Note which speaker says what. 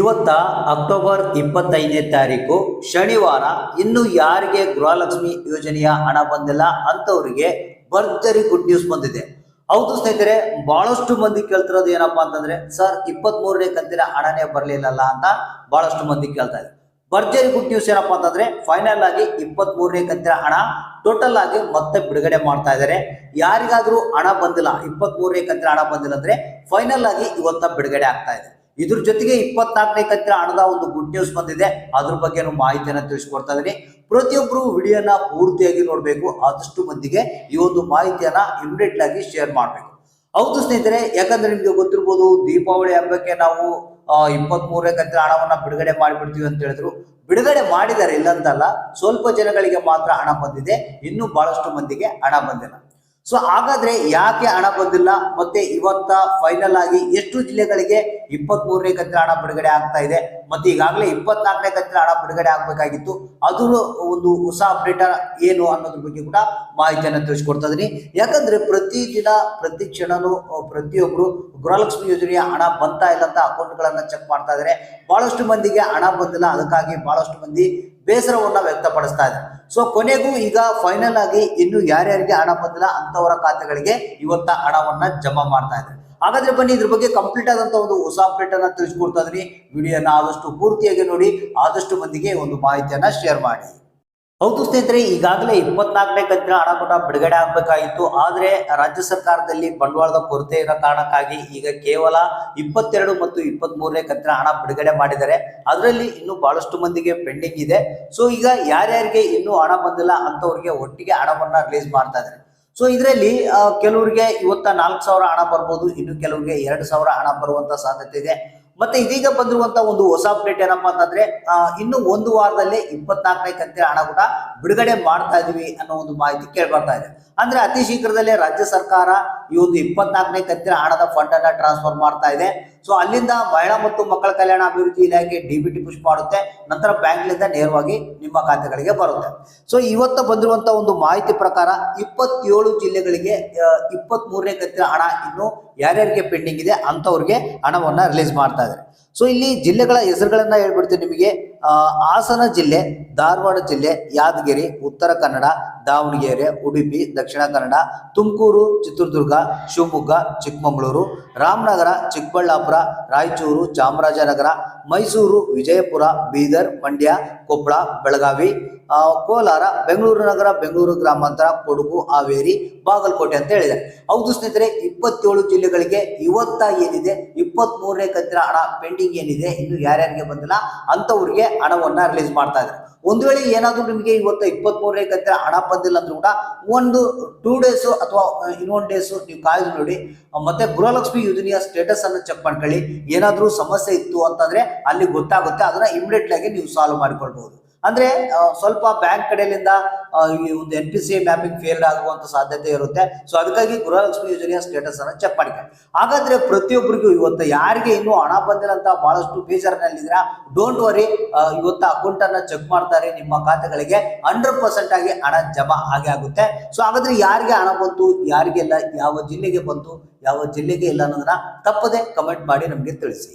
Speaker 1: ಇವತ್ತ ಅಕ್ಟೋಬರ್ ಇಪ್ಪತ್ತೈದನೇ ತಾರೀಕು ಶನಿವಾರ ಇನ್ನು ಯಾರಿಗೆ ಗೃಹಲಕ್ಷ್ಮಿ ಯೋಜನೆಯ ಹಣ ಬಂದಿಲ್ಲ ಅಂತವರಿಗೆ ಭರ್ಜರಿ ಗುಡ್ ನ್ಯೂಸ್ ಬಂದಿದೆ. ಹೌದು ಸ್ನೇಹಿತರೆ, ಬಹಳಷ್ಟು ಮಂದಿ ಕೇಳ್ತಿರೋದು ಏನಪ್ಪಾ ಅಂತಂದ್ರೆ, ಸರ್ ಇಪ್ಪತ್ತ್ ಮೂರನೇ ಕಂತಿನ ಹಣನೇ ಬರಲಿಲ್ಲಲ್ಲ ಅಂತ ಬಹಳಷ್ಟು ಮಂದಿ ಕೇಳ್ತಾ ಇದ್ದಾರೆ. ಭರ್ಜರಿ ಗುಡ್ ನ್ಯೂಸ್ ಏನಪ್ಪಾ ಅಂತಂದ್ರೆ ಫೈನಲ್ ಆಗಿ ಇಪ್ಪತ್ತ್ ಮೂರನೇ ಕಂತಿನ ಹಣ ಟೋಟಲ್ ಆಗಿ ಮತ್ತೆ ಬಿಡುಗಡೆ ಮಾಡ್ತಾ ಇದ್ದಾರೆ. ಯಾರಿಗಾದ್ರೂ ಹಣ ಬಂದಿಲ್ಲ ಇಪ್ಪತ್ತ್ ಮೂರನೇ ಕಂತಿನ ಹಣ ಬಂದಿಲ್ಲ ಅಂದ್ರೆ ಫೈನಲ್ ಆಗಿ ಇವತ್ತ ಬಿಡುಗಡೆ ಆಗ್ತಾ ಇದೆ. ಇದ್ರ ಜೊತೆಗೆ ಇಪ್ಪತ್ನಾಲ್ಕನೇ ಕಂತಿನ ಹಣದ ಒಂದು ಗುಡ್ ನ್ಯೂಸ್ ಬಂದಿದೆ. ಅದ್ರ ಬಗ್ಗೆ ಮಾಹಿತಿಯನ್ನು ತಿಳಿಸ್ಕೊಡ್ತಾ ಇದ್ದೀನಿ. ಪ್ರತಿಯೊಬ್ಬರು ವಿಡಿಯೋನ ಪೂರ್ತಿಯಾಗಿ ನೋಡಬೇಕು. ಆದಷ್ಟು ಮಂದಿಗೆ ಈ ಒಂದು ಮಾಹಿತಿಯನ್ನ ಇಮಿಡಿಯೇಟ್ ಆಗಿ ಶೇರ್ ಮಾಡಬೇಕು. ಹೌದು ಸ್ನೇಹಿತರೆ, ಯಾಕಂದ್ರೆ ನಿಮ್ಗೆ ಗೊತ್ತಿರ್ಬೋದು, ದೀಪಾವಳಿ ಹಬ್ಬಕ್ಕೆ ನಾವು ಇಪ್ಪತ್ತ್ ಮೂರನೇ ಕಂತಿನ ಹಣವನ್ನ ಬಿಡುಗಡೆ ಮಾಡಿಬಿಡ್ತೀವಿ ಅಂತ ಹೇಳಿದ್ರು. ಬಿಡುಗಡೆ ಮಾಡಿದ್ದಾರೆ ಇಲ್ಲಂತಲ್ಲ ಸ್ವಲ್ಪ ಜನಗಳಿಗೆ ಮಾತ್ರ ಹಣ ಬಂದಿದೆ. ಇನ್ನು ಬಹಳಷ್ಟು ಮಂದಿಗೆ ಹಣ ಬಂದಿಲ್ಲ. ಸೊ ಹಾಗಾದ್ರೆ ಯಾಕೆ ಹಣ ಬಂದಿಲ್ಲ? ಮತ್ತೆ ಇವತ್ತ ಫೈನಲ್ ಆಗಿ ಎಷ್ಟು ಜಿಲ್ಲೆಗಳಿಗೆ ಇಪ್ಪತ್ತ್ ಮೂರನೇ ಕಂತಿನ ಹಣ ಬಿಡುಗಡೆ ಆಗ್ತಾ ಇದೆ? ಮತ್ತೆ ಈಗಾಗಲೇ ಇಪ್ಪತ್ನಾಲ್ಕನೇ ಕಂತಿನ ಹಣ ಬಿಡುಗಡೆ ಆಗ್ಬೇಕಾಗಿತ್ತು. ಅದು ಒಂದು ಹೊಸ ಅಪ್ಡೇಟ್ ಏನು ಅನ್ನೋದ್ರ ಬಗ್ಗೆ ಕೂಡ ಮಾಹಿತಿಯನ್ನು ತಿಳಿಸ್ಕೊಡ್ತಾ ಇದೀನಿ. ಯಾಕಂದ್ರೆ ಪ್ರತಿ ದಿನ, ಪ್ರತಿ ಕ್ಷಣನೂ ಪ್ರತಿಯೊಬ್ರು ಗೃಹಲಕ್ಷ್ಮಿ ಯೋಜನೆಯ ಹಣ ಬಂತಾ ಇಲ್ಲ ಅಂತ ಅಕೌಂಟ್ಗಳನ್ನ ಚೆಕ್ ಮಾಡ್ತಾ ಇದಾರೆ. ಬಹಳಷ್ಟು ಮಂದಿಗೆ ಹಣ ಬಂದಿಲ್ಲ. ಅದಕ್ಕಾಗಿ ಬಹಳಷ್ಟು ಮಂದಿ ಬೇಸರವನ್ನ ವ್ಯಕ್ತಪಡಿಸ್ತಾ ಇದೆ. ಸೊ ಕೊನೆಗೂ ಈಗ ಫೈನಲ್ ಆಗಿ ಇನ್ನು ಯಾರ್ಯಾರಿಗೆ ಹಣ ಬಂದಿಲ್ಲ ಅಂತವರ ಖಾತೆಗಳಿಗೆ ಇವತ್ತ ಹಣವನ್ನ ಜಮಾ ಮಾಡ್ತಾ ಇದ್ದಾರೆ. ಹಾಗಾದ್ರೆ ಬನ್ನಿ ಇದ್ರ ಬಗ್ಗೆ ಕಂಪ್ಲೀಟ್ ಆದಂತ ಒಂದು ಹೊಸ ಅಪ್ಡೇಟ್ ಅನ್ನ ತಿಳಿಸ್ಕೊಡ್ತಾ ಇದೀನಿ. ವಿಡಿಯೋನ ಆದಷ್ಟು ಪೂರ್ತಿಯಾಗಿ ನೋಡಿ, ಆದಷ್ಟು ಮಂದಿಗೆ ಒಂದು ಮಾಹಿತಿಯನ್ನ ಶೇರ್ ಮಾಡಿ. ಹೌದು ಸ್ನೇಹಿತರೆ ಈಗಾಗಲೇ ಇಪ್ಪತ್ನಾಲ್ಕನೇ ಕಂತಿನ ಹಣ ಕೂಡ ಬಿಡುಗಡೆ ಆಗಬೇಕಾಗಿತ್ತು ಆದರೆ ರಾಜ್ಯ ಸರ್ಕಾರದಲ್ಲಿ ಬಂಡವಾಳದ ಕೊರತೆ ಇರೋ ಕಾರಣಕ್ಕಾಗಿ ಈಗ ಕೇವಲ ಇಪ್ಪತ್ತೆರಡು ಮತ್ತು ಇಪ್ಪತ್ತ್ ಮೂರನೇ ಕಂತಿನ ಹಣ ಬಿಡುಗಡೆ ಮಾಡಿದ್ದಾರೆ. ಅದರಲ್ಲಿ ಇನ್ನೂ ಬಹಳಷ್ಟು ಮಂದಿಗೆ ಪೆಂಡಿಂಗ್ ಇದೆ. ಸೊ, ಈಗ ಯಾರ್ಯಾರಿಗೆ ಇನ್ನೂ ಹಣ ಬಂದಿಲ್ಲ ಅಂತವ್ರಿಗೆ ಒಟ್ಟಿಗೆ ಹಣವನ್ನ ರಿಲೀಸ್ ಮಾಡ್ತಾ ಇದ್ದಾರೆ. ಸೊ, ಇದರಲ್ಲಿ ಕೆಲವರಿಗೆ ಇವತ್ತ ನಾಲ್ಕು ಸಾವಿರ ಹಣ ಬರ್ಬೋದು, ಇನ್ನು ಕೆಲವರಿಗೆ ಎರಡು ಸಾವಿರ ಹಣ ಬರುವಂತ ಸಾಧ್ಯತೆ ಇದೆ. ಮತ್ತೆ ಇದೀಗ ಬಂದಿರುವಂತ ಒಂದು ಹೊಸ ಅಪ್ಡೇಟ್ ಏನಪ್ಪಾ ಅಂತಂದ್ರೆ ಇನ್ನು ಒಂದು ವಾರದಲ್ಲಿ ಇಪ್ಪತ್ನಾಲ್ಕನೇ ಕಂತಿನ ಹಣ ಕೂಡ ಬಿಡುಗಡೆ ಮಾಡ್ತಾ ಇದೀವಿ ಅನ್ನೋ ಒಂದು ಮಾಹಿತಿ ಕೇಳ್ಬರ್ತಾ ಇದೆ. ಅಂದ್ರೆ ಅತಿ ಶೀಘ್ರದಲ್ಲೇ ರಾಜ್ಯ ಸರ್ಕಾರ ಈ ಒಂದು ಇಪ್ಪತ್ನಾಲ್ಕನೇ ಕಂತಿನ ಹಣದ ಫಂಡ್ ಅನ್ನ ಟ್ರಾನ್ಸ್ಫರ್ ಮಾಡ್ತಾ ಇದೆ. ಸೊ ಅಲ್ಲಿಂದ ಮಹಿಳಾ ಮತ್ತು ಮಕ್ಕಳ ಕಲ್ಯಾಣ ಅಭಿವೃದ್ಧಿ ಇಲಾಖೆ ಡಿಬಿಟಿ ಪುಷ್ ಮಾಡುತ್ತೆ. ನಂತರ ಬ್ಯಾಂಕ್ನಿಂದ ನೇರವಾಗಿ ನಿಮ್ಮ ಖಾತೆಗಳಿಗೆ ಬರುತ್ತೆ. ಸೊ ಇವತ್ತು ಬಂದಿರುವಂತ ಒಂದು ಮಾಹಿತಿ ಪ್ರಕಾರ ಇಪ್ಪತ್ತೇಳು ಜಿಲ್ಲೆಗಳಿಗೆ ಇಪ್ಪತ್ತ್ ಮೂರನೇ ಕಂತಿನ ಹಣ ಇನ್ನು ಯಾರ್ಯಾರಿಗೆ ಪೆಂಡಿಂಗ್ ಇದೆ ಅಂತವ್ರಿಗೆ ಹಣವನ್ನ ರಿಲೀಸ್ ಮಾಡ್ತಾ ಇದ್ದಾರೆ. ಸೊ ಇಲ್ಲಿ ಜಿಲ್ಲೆಗಳ ಹೆಸರುಗಳನ್ನ ಹೇಳ್ಬಿಡ್ತೀನಿ ನಿಮಗೆ. ಹಾಸನ ಜಿಲ್ಲೆ, ಧಾರವಾಡ ಜಿಲ್ಲೆ, ಯಾದಗಿರಿ, ಉತ್ತರ ಕನ್ನಡ, ದಾವಣಗೆರೆ, ಉಡುಪಿ, ದಕ್ಷಿಣ ಕನ್ನಡ, ತುಮಕೂರು, ಚಿತ್ರದುರ್ಗ, ಶಿವಮೊಗ್ಗ, ಚಿಕ್ಕಮಗಳೂರು, ರಾಮನಗರ, ಚಿಕ್ಕಬಳ್ಳಾಪುರ, ರಾಯಚೂರು, ಚಾಮರಾಜನಗರ, ಮೈಸೂರು, ವಿಜಯಪುರ, ಬೀದರ್, ಮಂಡ್ಯ, ಕೊಪ್ಪಳ, ಬೆಳಗಾವಿ ಕೋಲಾರ, ಬೆಂಗಳೂರು ನಗರ, ಬೆಂಗಳೂರು ಗ್ರಾಮಾಂತರ, ಕೊಡಗು, ಹಾವೇರಿ, ಬಾಗಲಕೋಟೆ ಅಂತ ಹೇಳಿದೆ ಹೌದು ಸ್ನೇಹಿತರೆ, ಇಪ್ಪತ್ತೇಳು ಜಿಲ್ಲೆಗಳಿಗೆ ಇವತ್ತ ಏನಿದೆ? ಇಪ್ಪತ್ತ್ ಮೂರನೇ ಕಂತಿನ ಹಣ ಪೆಂಡಿಂಗ್ ಏನಿದೆ? ಇನ್ನು ಯಾರ್ಯಾರಿಗೆ ಬಂದಿಲ್ಲ? ಅಂತವ್ರಿಗೆ ಹಣವನ್ನ ರಿಲೀಸ್ ಮಾಡ್ತಾ ಇದ್ದಾರೆ. ಒಂದು ವೇಳೆ ಏನಾದರೂ ನಿಮಗೆ ಇವತ್ತು ಇಪ್ಪತ್ತ್ ಮೂರನೇ ಕಂತೆ ಹಣ ಬಂದಿಲ್ಲ ಅಂದ್ರೂ ಕೂಡ ಒಂದು ಟೂ ಡೇಸು ಅಥವಾ ಇನ್ನೊಂದು ಡೇಸು ನೀವು ಕಾಯ್ದು ನೋಡಿ. ಮತ್ತೆ ಗೃಹಲಕ್ಷ್ಮಿ ಯೋಜನೆಯ ಸ್ಟೇಟಸ್ ಅನ್ನು ಚೆಕ್ ಮಾಡ್ಕೊಳ್ಳಿ. ಏನಾದ್ರೂ ಸಮಸ್ಯೆ ಇತ್ತು ಅಂತಂದ್ರೆ ಅಲ್ಲಿ ಗೊತ್ತಾಗುತ್ತೆ. ಅದನ್ನ ಇಮಿಡಿಯೇಟ್ ಆಗಿ ನೀವು ಸಾಲ್ವ್ ಮಾಡಿಕೊಳ್ಬಹುದು. ಅಂದ್ರೆ ಸ್ವಲ್ಪ ಬ್ಯಾಂಕ್ ಕಡೆಯಿಂದ ಈ ಒಂದು N P C mapping failed ಆಗುವಂತ ಸಾಧ್ಯತೆ ಇರುತ್ತೆ. ಸೊ ಅದಕ್ಕಾಗಿ ಗೃಹಲಕ್ಷ್ಮಿ ಯೋಜನೆಯ ಸ್ಟೇಟಸ್ ಅನ್ನ ಚೆಕ್ ಮಾಡಿದೆ. ಹಾಗಾದ್ರೆ ಪ್ರತಿಯೊಬ್ಬರಿಗೂ ಇವತ್ತು ಯಾರಿಗೆ ಇನ್ನೂ ಹಣ ಬಂದಿಲ್ಲ ಅಂತ ಬಹಳಷ್ಟು ಬೇಜಾರಿನಲ್ಲಿದ್ರ ಡೋಂಟ್ ವರಿ ಇವತ್ತು ಅಕೌಂಟ್ ಅನ್ನ ಚೆಕ್ ಮಾಡ್ತಾರೆ ನಿಮ್ಮ ಖಾತೆಗಳಿಗೆ. ಹಂಡ್ರೆಡ್ ಪರ್ಸೆಂಟ್ ಆಗಿ ಹಣ ಜಮಾ ಆಗೇ ಆಗುತ್ತೆ. ಸೊ ಹಾಗಾದ್ರೆ ಯಾರಿಗೆ ಹಣ ಬಂತು, ಯಾರಿಗೆಲ್ಲ, ಯಾವ ಜಿಲ್ಲೆಗೆ ಬಂತು, ಯಾವ ಜಿಲ್ಲೆಗೆ ಇಲ್ಲ ಅನ್ನೋದನ್ನ ತಪ್ಪದೆ ಕಮೆಂಟ್ ಮಾಡಿ ನಮಗೆ ತಿಳಿಸಿ.